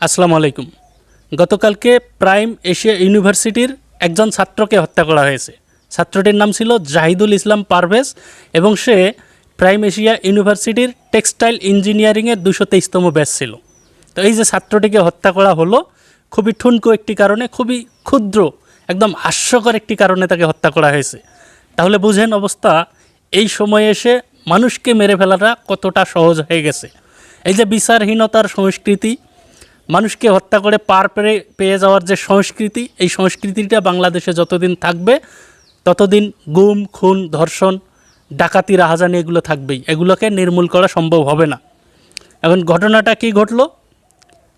আসসালামু আলাইকুম। গতকালকে প্রাইম এশিয়া ইউনিভার্সিটির একজন ছাত্রকে হত্যা করা হয়েছে। ছাত্রটির নাম ছিল জাহিদুল ইসলাম পারভেজ এবং সে প্রাইম এশিয়া ইউনিভার্সিটির টেক্সটাইল ইঞ্জিনিয়ারিংয়ের দুশো তেইশতম ব্যাচ ছিল। তো এই যে ছাত্রটিকে হত্যা করা হলো, খুবই ঠুনকো একটি কারণে, খুবই ক্ষুদ্র, একদম হাস্যকর একটি কারণে তাকে হত্যা করা হয়েছে। তাহলে বুঝেন অবস্থা, এই সময়ে এসে মানুষকে মেরে ফেলাটা কতটা সহজ হয়ে গেছে। এই যে বিচারহীনতার সংস্কৃতি মানুষকে হত্যা করে পার পেরে পেয়ে যাওয়ার যে সংস্কৃতি, এই সংস্কৃতিটা বাংলাদেশে যতদিন থাকবে, ততদিন গুম, খুন, ধর্ষণ, ডাকাতি, রাহাজানি এগুলো থাকবেই। এগুলোকে নির্মূল করা সম্ভব হবে না। এখন ঘটনাটা কি ঘটলো?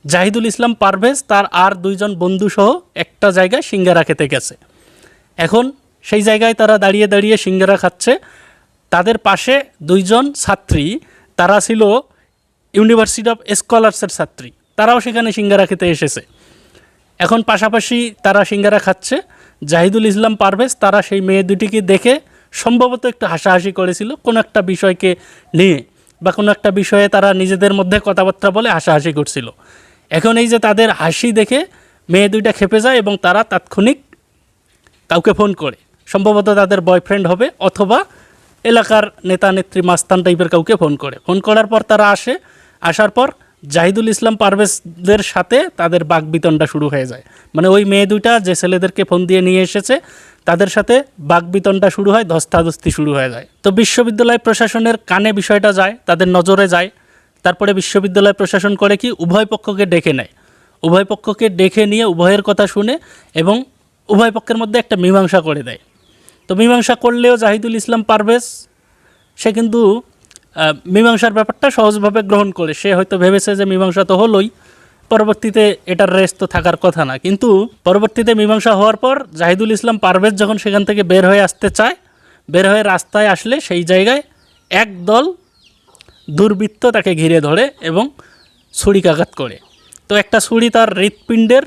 জাহিদুল ইসলাম পারভেজ তার আর দুইজন বন্ধুসহ একটা জায়গায় সিঙ্গারা খেতে গেছে। এখন সেই জায়গায় তারা দাঁড়িয়ে দাঁড়িয়ে সিঙ্গারা খাচ্ছে। তাদের পাশে দুইজন ছাত্রী, তারা ছিল ইউনিভার্সিটি অফ স্কলার্সের ছাত্রী। তারাও সেখানে সিঙ্গারা খেতে এসেছে। এখন পাশাপাশি তারা সিঙ্গারা খাচ্ছে। জাহিদুল ইসলাম পারভেজ, তারা সেই মেয়ে দুটিকে দেখে সম্ভবত একটু হাসাহাসি করেছিল, কোনো একটা বিষয়কে নিয়ে বা কোনো একটা বিষয়ে তারা নিজেদের মধ্যে কথাবার্তা বলে হাসাহাসি করছিল। এখন এই যে তাদের হাসি দেখে মেয়ে দুইটা খেপে যায় এবং তারা তাৎক্ষণিক কাউকে ফোন করে। সম্ভবত তাদের বয়ফ্রেন্ড হবে অথবা এলাকার নেতা নেত্রী মাস্তান টাইপের কাউকে ফোন করে। ফোন করার পর তারা আসে। আসার পর জাহিদুল ইসলাম পারভেজদের সাথে তাদের বাগবিতনটা শুরু হয়ে যায়। মানে ওই মেয়ে দুইটা যে ছেলেদেরকে ফোন দিয়ে নিয়ে এসেছে, তাদের সাথে বাগবিতনটা শুরু হয়, ধস্তাধস্তি শুরু হয়ে যায়। তো বিশ্ববিদ্যালয় প্রশাসনের কানে বিষয়টা যায়, তাদের নজরে যায়। তারপরে বিশ্ববিদ্যালয় প্রশাসন করে কি, উভয় পক্ষকে ডেকে নেয়। উভয় পক্ষকে ডেকে নিয়ে উভয়ের কথা শুনে এবং উভয় পক্ষের মধ্যে একটা মীমাংসা করে দেয়। তো মীমাংসা করলেও জাহিদুল ইসলাম পারভেজ, সে কিন্তু মীমাংসার ব্যাপারটা সহজভাবে গ্রহণ করে। সে হয়তো ভেবেছে যে মীমাংসা তো হলোই, পরবর্তীতে এটার রেস তো থাকার কথা না। কিন্তু পরবর্তীতে মীমাংসা হওয়ার পর জাহিদুল ইসলাম পারভেজ যখন সেখান থেকে বের হয়ে আসতে চায়, বের হয়ে রাস্তায় আসলে সেই জায়গায় একদল দুর্বৃত্ত তাকে ঘিরে ধরে এবং ছুরিকাঘাত করে। তো একটা ছুরি তার হৃৎপিণ্ডের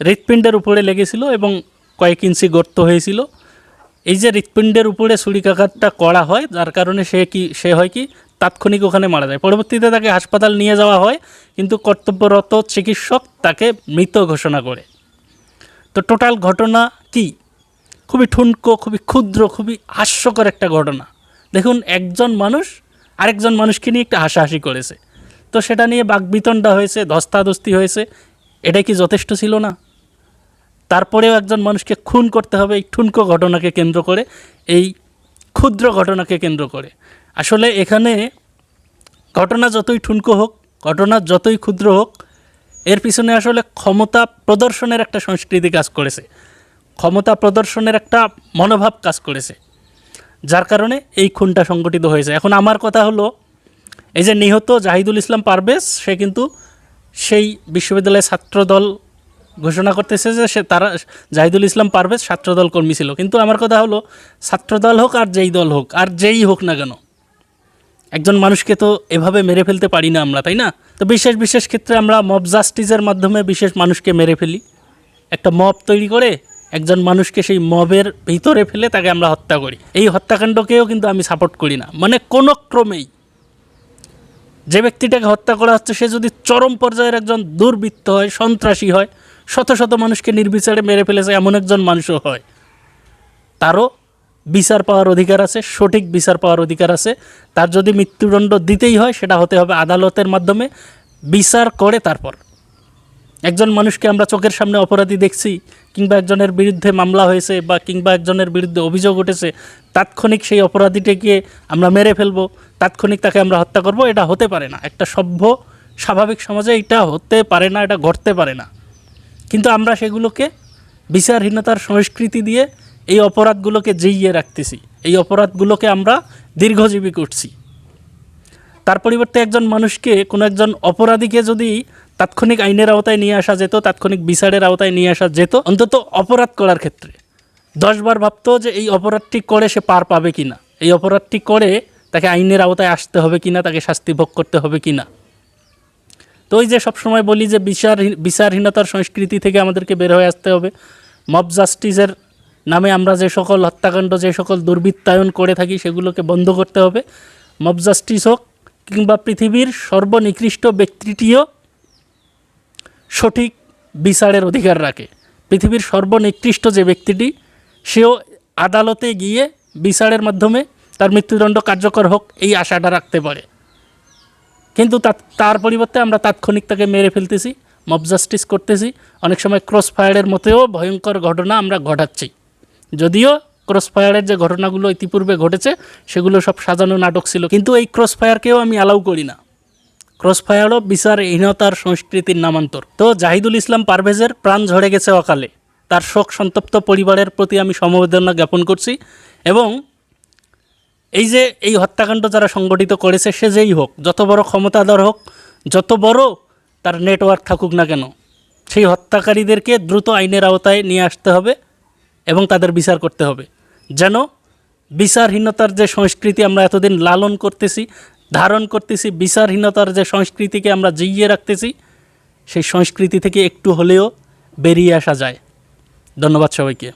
হৃৎপিণ্ডের উপরে লেগেছিল এবং কয়েক ইঞ্চি গর্ত হয়েছিল। এই যে হৃৎপিণ্ডের উপরে ছুরিকাঘাতটা করা হয়, যার কারণে সে কি, সে হয় কি তাৎক্ষণিক ওখানে মারা যায়। পরবর্তীতে তাকে হাসপাতাল নিয়ে যাওয়া হয়, কিন্তু কর্তব্যরত চিকিৎসক তাকে মৃত ঘোষণা করে। তো টোটাল ঘটনা কি? খুবই ঠুনকো, খুবই ক্ষুদ্র, খুবই হাস্যকর একটা ঘটনা। দেখুন, একজন মানুষ আরেকজন মানুষকে নিয়ে একটা হাসাহাসি করেছে। তো সেটা নিয়ে বাকবিতনটা হয়েছে, ধস্তাধস্তি হয়েছে এটা কি যথেষ্ট ছিল না? তারপরেও একজন মানুষকে খুন করতে হবে, এই ঠুনকো ঘটনাকে কেন্দ্র করে, এই ক্ষুদ্র ঘটনাকে কেন্দ্র করে। আসলে এখানে ঘটনা যতই ঠুনকো হোক, ঘটনা যতই ক্ষুদ্র হোক, এর পিছনে আসলে ক্ষমতা প্রদর্শনের একটা সংস্কৃতি কাজ করেছে। ক্ষমতা প্রদর্শনের একটা মনোভাব কাজ করেছে। যার কারণে এই খুনটা সংগঠিত হয়েছে। এখন আমার কথা হলো, এই যে নিহত জাহিদুল ইসলাম পারভেজ, সে কিন্তু সেই বিশ্ববিদ্যালয়ের ছাত্রদল ঘোষণা করতেছে যে সে তারা, জাহিদুল ইসলাম পারভেজ ছাত্রদল কর্মী ছিল। কিন্তু আমার কথা হলো, ছাত্রদল হোক আর যেই দল হোক, আর যেই হোক না কেন একজন মানুষকে তো এভাবে মেরে ফেলতে পারি না আমরা, তাই না? তো বিশেষ বিশেষ ক্ষেত্রে আমরা মব জাস্টিসের মাধ্যমে বিশেষ মানুষকে মেরে ফেলি। একটা মব তৈরি করে একজন মানুষকে সেই মবের ভিতরে ফেলে তাকে আমরা হত্যা করি। এই হত্যাকাণ্ডকেও কিন্তু আমি সাপোর্ট করি না। মানে কোনো ক্রমেই। যে ব্যক্তিটাকে হত্যা করা হচ্ছে, সে যদি চরম পর্যায়ের একজন দুর্বৃত্ত হয়, সন্ত্রাসী হয়, শত শত মানুষকে নির্বিচারে মেরে ফেলেছে এমন একজন মানুষও হয়। তারও বিচার পাওয়ার অধিকার আছে, সঠিক বিচার পাওয়ার অধিকার আছে। তার যদি মৃত্যুদণ্ড দিতেই হয়, সেটা হতে হবে আদালতের মাধ্যমে। বিচার করে তারপর। একজন মানুষকে আমরা চোখের সামনে অপরাধী দেখছি, কিংবা একজনের বিরুদ্ধে মামলা হয়েছে, বা কিংবা একজনের বিরুদ্ধে অভিযোগ উঠেছে, তাৎক্ষণিক সেই অপরাধীটাকে আমরা মেরে ফেলব, তাৎক্ষণিক তাকে আমরা হত্যা করব, এটা হতে পারে না। একটা সভ্য, স্বাভাবিক সমাজে এটা হতে পারে না, এটা ঘটতে পারে না। কিন্তু আমরা সেগুলোকে বিচারহীনতার সংস্কৃতি দিয়ে এই অপরাধগুলোকে জিইয়ে রাখতেছি। এই অপরাধগুলোকে আমরা দীর্ঘজীবী করছি। তার পরিবর্তে একজন মানুষকে কোনো একজন অপরাধীকে যদি তাৎক্ষণিক আইনের আওতায় নিয়ে আসা যেত, তাৎক্ষণিক বিচারের আওতায় নিয়ে আসা যেত, অন্তত অপরাধ করার ক্ষেত্রে। দশবার ভাবতো যে এই অপরাধটি করে সে পার পাবে কি না এই অপরাধটি করে তাকে আইনের আওতায় আসতে হবে কি না তাকে শাস্তি ভোগ করতে হবে কি না তো ওই যে সবসময় বলি যে বিচার বিচারহীনতার সংস্কৃতি থেকে আমাদেরকে বের হয়ে আসতে হবে। মব জাস্টিসের নামে আমরা যে সকল হত্যাকাণ্ড, যে সকল দুর্বৃত্তায়ন করে থাকি, সেগুলোকে বন্ধ করতে হবে। মব জাস্টিস হোক কিংবা পৃথিবীর সর্বনিকৃষ্ট ব্যক্তিটিও সঠিক বিচারের অধিকার রাখে। পৃথিবীর সর্বনিকৃষ্ট যে ব্যক্তিটি, সেও আদালতে গিয়ে বিচারের মাধ্যমে তার মৃত্যুদণ্ড কার্যকর হোক, এই আশাটা রাখতে পারে। কিন্তু তা- তার পরিবর্তে আমরা তাৎক্ষণিক তাকে মেরে ফেলতেছি, মব জাস্টিস করতেছি। অনেক সময় ক্রস ফায়ারের মতেও ভয়ঙ্কর ঘটনা আমরা ঘটাচ্ছি। যদিও ক্রস ফায়ারের যে ঘটনাগুলো ইতিপূর্বে ঘটেছে, সেগুলো সব সাজানো নাটক ছিল, কিন্তু এই ক্রস ফায়ারকেও আমি অ্যালাউ করি না। ক্রস ফায়ারও বিচারহীনতার সংস্কৃতির নামান্তর। তো জাহিদুল ইসলাম পারভেজের প্রাণ ঝরে গেছে অকালে। তার শোক সন্তপ্ত পরিবারের প্রতি আমি সমবেদনা জ্ঞাপন করছি এবং এই যে এই হত্যাকাণ্ড যারা সংগঠিত করেছে, সে যেই হোক, যত বড় ক্ষমতাধর হোক, যত বড় তার নেটওয়ার্ক থাকুক না কেন, সেই হত্যাকারীদেরকে দ্রুত আইনের আওতায় নিয়ে আসতে হবে। এবং তাদের বিচার করতে হবে। যেন বিচারহীনতার যে সংস্কৃতি আমরা এতদিন লালন করতেছি, ধারণ করতেছি, বিচারহীনতার যে সংস্কৃতিকে আমরা জিইয়ে রাখতেছি, সেই সংস্কৃতি থেকে একটু হলেও বেরিয়ে আসা যায়। ধন্যবাদ সবাইকে।